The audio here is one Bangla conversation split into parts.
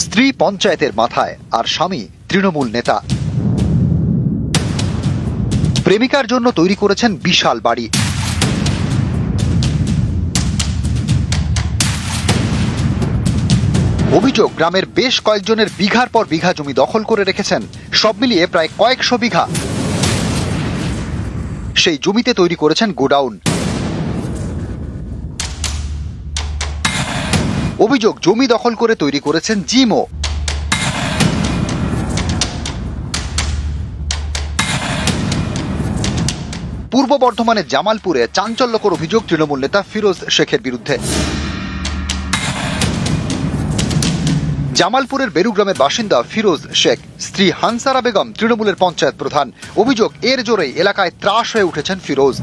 স্ত্রী পঞ্চায়েতের মাথায় আর স্বামী তৃণমূল নেতা। প্রেমিকার জন্য তৈরি করেছেন বিশাল বাড়ি। অভিযোগ, গ্রামের বেশ কয়েকজনের বিঘার পর বিঘা জমি দখল করে রেখেছেন। সব মিলিয়ে প্রায় কয়েকশো বিঘা। সেই জমিতে তৈরি করেছেন গোডাউন। অভিযোগ জমি দখল করে তৈরি করেছেন জিমও পূর্ব বর্ধমানের জামালপুরে চাঞ্চল্যকর অভিযোগ তৃণমূল নেতা ফিরোজ শেখের বিরুদ্ধে। জামালপুরের বেরুগ্রামের বাসিন্দা ফিরোজ শেখ, স্ত্রী হানসারা বেগম তৃণমূলের পঞ্চায়েত প্রধান। অভিযোগ এর জোরেই এলাকায় ত্রাস হয়ে উঠেছেন ফিরোজ।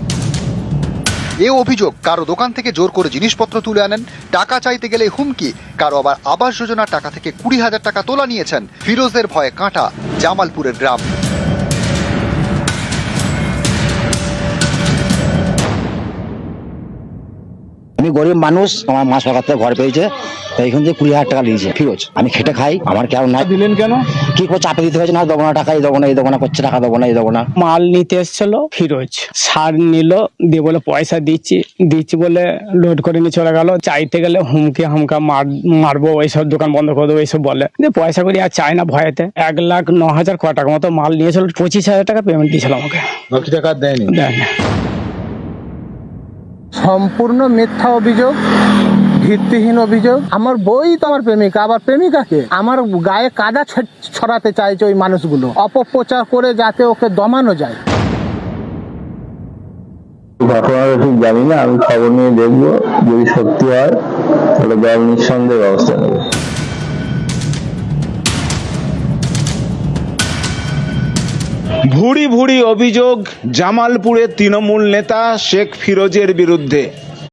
এ অভিযোগ, কারও দোকান থেকে জোর করে জিনিসপত্র তুলে আনেন, টাকা চাইতে গেলে হুমকি, কারও আবার আবাস যোজনার টাকা থেকে কুড়ি হাজার টাকা তোলা নিয়েছেন, ফিরোজের ভয়ে কাঁটা, জামালপুরের গ্রাম। আমি গরিব মানুষ আমার মা সরকার থেকে ঘর পেয়েছে তো এইখান থেকে কুড়ি হাজার টাকা নিয়েছে ফিরোজ। আমি খেটে খাই আমার কেউ নাই। দিলেন কেন? কি করে চাপে দিতে হয়েছে? না দেবো না টাকা এই দেবো না এই দেবো না করছে টাকা দেবো না এই দেবো না। মাল নিতে এসেছিল ফিরোজ। সার নিল দিয়ে বলে পয়সা দিচ্ছি দিচ্ছি বলে লোড করে নিয়ে চলে গেল। চাইতে গেলে হুমকি হামকা মার মারবো এইসব দোকান বন্ধ করে দেবো এইসব বলে। দিয়ে পয়সা করি আর চায় না ভয়েতে। এক লাখ ন হাজার ক টাকা মতো মাল নিয়েছিল পঁচিশ হাজার টাকা পেমেন্ট দিয়েছিল আমাকে। বাকি টাকা দেয়নি? দেন সম্পূর্ণ মিথ্যা অভিযোগ, ভিত্তিহীন অভিযোগ। আমার বই তো আমার প্রেমিকা, আবার প্রেমিকাকে? আমার গায়ে কাদা ছড়াতে চাইছে ওই মানুষগুলো। অপপ্রচার করে যাতে ওকে দমানো যায়। ঠিক জানি না, আমি খবর নিয়ে দেখব। যদি সত্যি হয়, তাহলে দল নিঃসন্দেহে ব্যবস্থা নেবে। ভুড়ি ভুড়ি অভিযোগ জামালপুরের তৃণমূল নেতা শেখ ফিরোজের বিরুদ্ধে।